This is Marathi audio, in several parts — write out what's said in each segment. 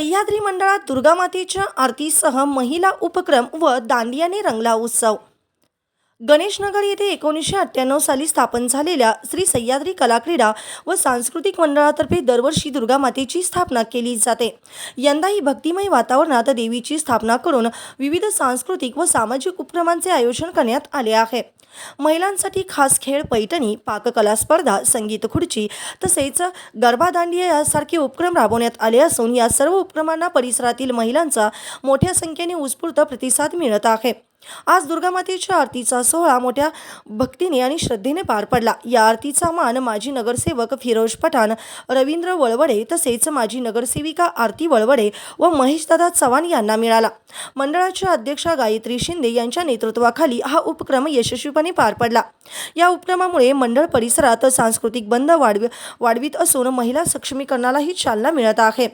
सह्याद्री मंडळात दुर्गामातेच्या आरतीसह महिला उपक्रम व दांडियाने रंगला उत्सव. गणेशनगर येथे एकोणीसशे अठ्ठ्याण्णव साली स्थापन झालेल्या श्री सह्याद्री कलाक्रीडा व सांस्कृतिक मंडळातर्फे दरवर्षी दुर्गामातेची स्थापना केली जाते. यंदाही भक्तिमय वातावरणात देवीची स्थापना करून विविध सांस्कृतिक व सामाजिक उपक्रमांचे आयोजन करण्यात आले आहे. महिलांसाठी खास खेळ पैठणी पाककला स्पर्धा संगीत खुर्ची तसेच गरबा यासारखे उपक्रम राबवण्यात आले असून या सर्व उपक्रमांना परिसरातील महिलांचा मोठ्या संख्येने उत्स्फूर्त प्रतिसाद मिळत आहे. आज दुर्गामातेच्या आरतीचा सोहळा मोठ्या भक्तीने आणि श्रद्धेने पार पडला. या आरतीचा मान माजी नगरसेवक फिरोज पठाण रवींद्र वळवडे तसेच माजी नगरसेविका आरती वळवडे व महेशदादा चव्हाण यांना मिळाला. मंडळाच्या अध्यक्षा गायत्री शिंदे यांच्या नेतृत्वाखाली हा उपक्रम यशस्वीपणे पार पडला. या उपक्रमामुळे मंडळ परिसरात सांस्कृतिक बंध वाढव वाढवित असून महिला सक्षमीकरणालाही चालना मिळत आहे.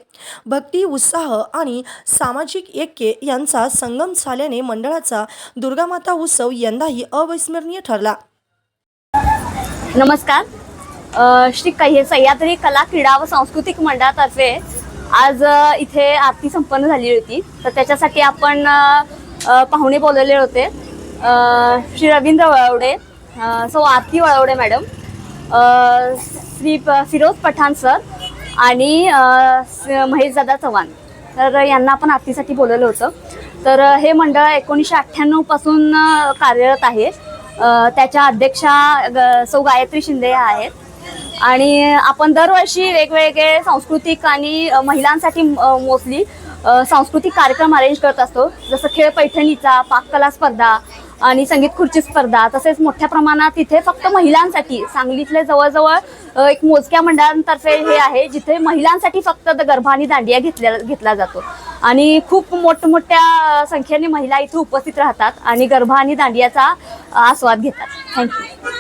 भक्ती उत्साह आणि सामाजिक ऐक्य यांचा संगम झाल्याने मंडळाचा दुर्गामाता उत्सव यंदाही अविस्मरणीय ठरला. नमस्कार. श्री कह्य सह्याद्री कला क्रीडा व सांस्कृतिक मंडळातर्फे आज इथे आरती संपन्न झाली होती. तर त्याच्यासाठी आपण पाहुणे बोलवले होते. श्री रवींद्र वळवडे सो आरती वळवडे मॅडम श्री प- फिरोज पठाण सर आणि महेश स- महेशदादा चव्हाण. तर यांना आपण आरतीसाठी बोलवलं होतं. तर हे मंडळ एकोणीसशे अठ्ठ्याण्णवपासून कार्यरत आहे. त्याच्या अध्यक्षा ग- सौ गायत्री शिंदे या आहेत. आणि आपण दरवर्षी वेगवेगळे सांस्कृतिक आणि महिलांसाठी मोस्टली सांस्कृतिक कार्यक्रम अरेंज करत असतो. जसं खेळ पैठणीचा पाककला स्पर्धा आणि संगीत खुर्ची स्पर्धा. तसेच मोठ्या प्रमाणात इथे फक्त महिलांसाठी सांगलीतले जवळजवळ एक मोजक्या मंडळांतर्फे हे आहे जिथे महिलांसाठी फक्त द- गरबा आणि दांडिया घेतल्या घेतला जातो. आणि खूप मोठमोठ्या संख्येने महिला इथे उपस्थित राहतात आणि गरबा आणि दांडियाचा आस्वाद घेतात. थँक्यू